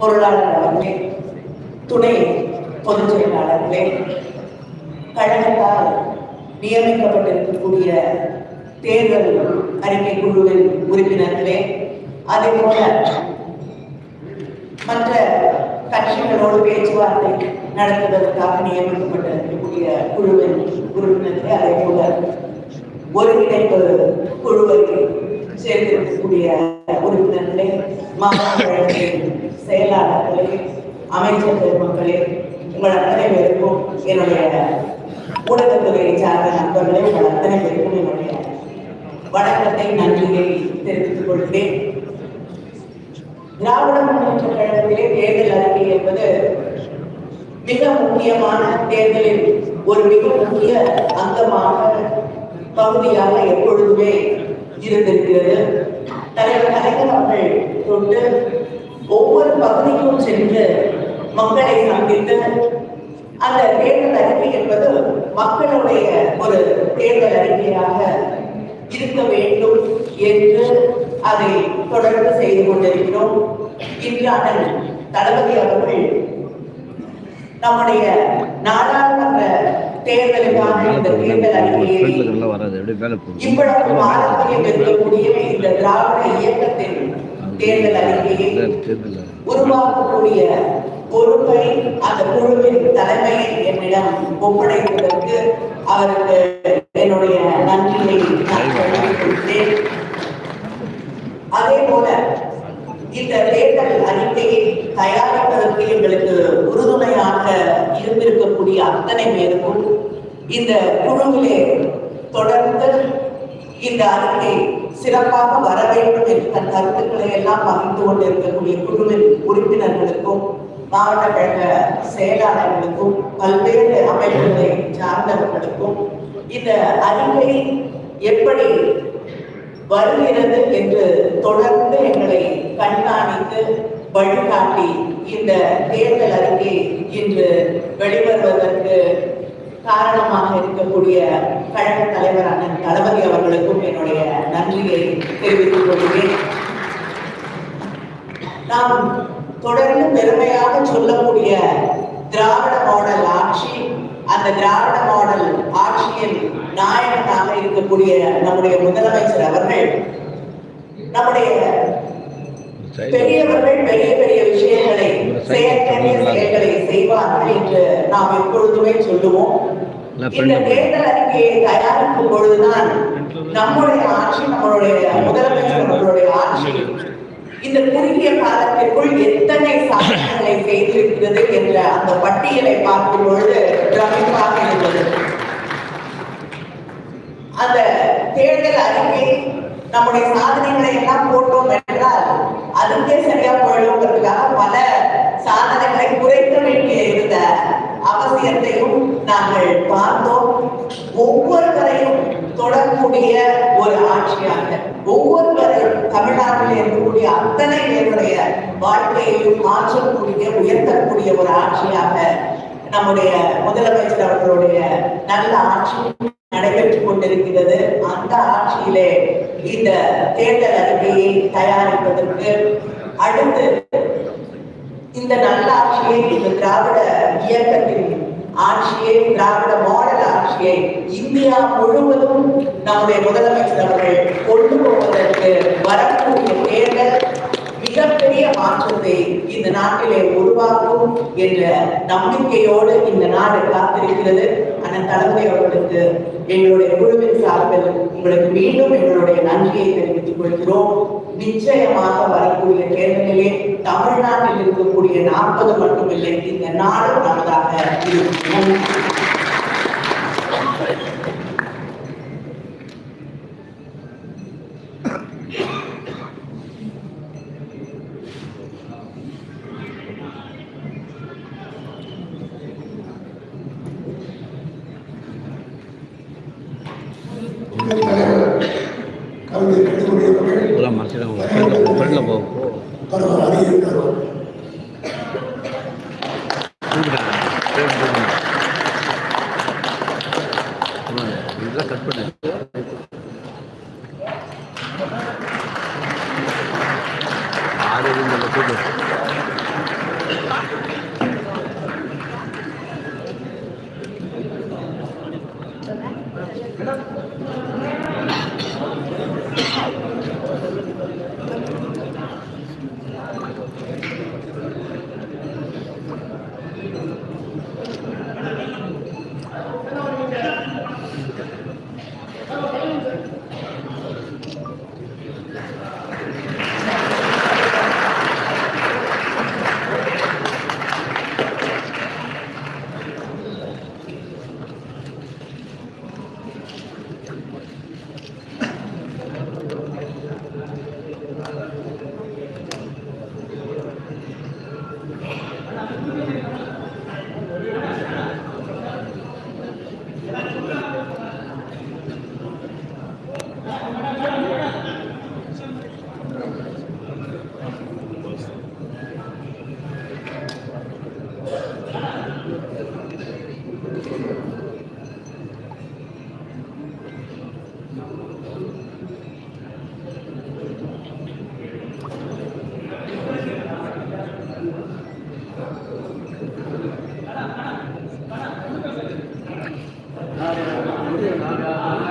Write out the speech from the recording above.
பொருளாளர் அவர்களே துணை பொதுச் செயலாளர்களே கழகத்தால் நியமிக்கப்பட்டிருக்கக்கூடிய தேர்தல் அறிக்கை குழுவின் உறுப்பினர்களே அதே போல மற்ற கட்சிகளோடு பேச்சுவார்த்தை நடத்துவதற்காக நியமிக்கப்பட்டிருக்கக்கூடிய குழுவின் உறுப்பினர்களே அதே போல ஒருங்கிணைப்பு குழுவை சேர்ந்திருக்கக்கூடிய உறுப்பினர்களே மாவட்ட செயலாளர்களே அமைச்சர் பெருமக்களே உங்கள் அத்தனை பேருக்கும் என்னுடைய ஊடகத்துறையை சார்ந்த நண்பர்களே உங்கள் அத்தனை பேருக்கும் என்னுடைய வணக்கத்தை நன்றியை தெரிவித்துக் கொள்கிறேன். திராவிட முன்னேற்ற கழகத்திலே தேர்தல் அறிக்கை என்பது மிக முக்கியமான தேர்தலில் ஒரு மிக முக்கிய அங்கமாக பகுதியாக எப்பொழுதுமே இருந்திருக்கிறது தலைவர் கலைஞர் அவர்கள் தொட்டு ஒவ்வொரு பகுதிக்கும் சென்று மக்களை சந்தித்து அந்த தேர்தல் அறிக்கை என்பது மக்களுடைய ஒரு தேர்தல் அறிக்கையாக இருக்க வேண்டும் என்று அதை தொடர்ந்து செய்து கொண்டிருக்கிறோம். இன்று அண்ணன் தளபதி அவர்கள் நம்முடைய நாடாளுமன்ற தேர்தலுக்கான இந்த தேர்தல் அறிக்கையை இவ்வளவு பாரம்பரியம் இருக்கக்கூடிய இந்த திராவிட இயக்கத்தின் தேர்தல் அறிக்கையை உருவாக்கக்கூடிய பொறுப்பை அந்த குழுவின் தலைமையை என்னிடம் ஒப்படைப்பதற்கு அவருக்கு என்னுடைய நன்றியை நான் அதே போல இந்த தேர்தல் அறிக்கையை தயாரிப்பதற்கு எங்களுக்கு உறுதுணையாக இருந்திருக்கக்கூடிய அத்தனை பேருக்கும் இந்த குழுவிலே தொடர்ந்து இந்த அறிக்கை சிறப்பாக வர வேண்டும் என்று தன் கருத்துக்களை எல்லாம் பகிர்ந்து கொண்டிருக்கக்கூடிய குழுவின் உறுப்பினர்களுக்கும் மாவட்ட கழக செயலாளர்களுக்கும் பல்வேறு அமைப்புகளை சார்ந்தவர்களுக்கும் இந்த அறிவை எப்படி வருகிறது என்று தொடர்ந்து எங்களை கண்காணித்து வழிகாட்டி இந்த தேர்தல் அறிக்கை இன்று வெளிவருவதற்கு காரணமாக இருக்கக்கூடிய கழக தலைவர் அண்ணன் தளபதி அவர்களுக்கும் என்னுடைய நன்றியை தெரிவித்துக் கொள்கிறேன். நாம் தொடர்ந்து பெருமையாக சொல்லக்கூடிய திராவிட மாடல் ஆட்சி அந்த திராவிட மாடல் ஆட்சியின் நாயகனாக இருக்கக்கூடிய நம்முடைய முதலமைச்சர் அவர்கள் நம்முடைய பெரியவர்கள் பெரிய பெரிய விஷயங்களை செயற்கரிய செயல்களை செய்வார்கள் என்று நாம் எப்பொழுதுமே சொல்லுவோம். இந்த தேர்தல் அறிக்கையை தயாரிக்கும் பொழுதுதான் நம்முடைய ஆட்சி நம்மளுடைய முதலமைச்சர் ஆட்சி. இந்த குறுகிய காலத்திற்குள் எத்தனை சாதனைகளை செய்திருக்கிறது என்ற அந்த பட்டியலை பார்க்கும் பொழுது பிரமிப்பாக இருந்தது. அந்த தேர்தல் அறிக்கை நம்முடைய சாதனைகளை எல்லாம் போட்டோம் என்றால் அதுக்கே சரியா ஒரு ஆட்சியாக ஒவ்வொருவரையும் தமிழ்நாட்டில் இருக்கக்கூடிய அத்தனை பேருடைய வாழ்க்கையையும் மாற்றக்கூடிய உயர்த்தக்கூடிய ஒரு ஆட்சியாக நம்முடைய முதலமைச்சர் அவர்களுடைய நல்ல ஆட்சி நடைபெற்றுக் கொண்டிருக்கிறது. அந்த ஆட்சியிலே இந்த தேர்தல் அறிக்கையை தயாரிப்பதற்கு அடுத்து இந்த நல்ல ஆட்சியை இந்த திராவிட இயக்கத்தின் ஆட்சியை திராவிட மாடல் ஆட்சியை இந்தியா முழுவதும் நம்முடைய முதலமைச்சர் அவர்கள் கொண்டு போவதற்கு வரக்கூடிய தேர்தல் மிகப்பெரிய மாற்றத்தை இந்த நாட்டிலே உருவாக்கும் என்ற நம்பிக்கையோடு இந்த நாடு காத்திருக்கிறது. அண்ணன் தலைமை அவர்களுக்கு எங்களுடைய குழுவின் சார்பில் உங்களுக்கு மீண்டும் எங்களுடைய நன்றியை தெரிவித்துக் கொள்கிறோம். நிச்சயமாக வரக்கூடிய தேர்தலிலே தமிழ்நாட்டில் இருக்கக்கூடிய நாற்பது மட்டுமில்லை இந்த நாடு நமதாக இருக்கும். ஃப்ரேம் தூக்கிட்டாங்க. ஆமாங்க. இதெல்லாம் கட் பண்ணு ஆறு தூக்கு Yeah.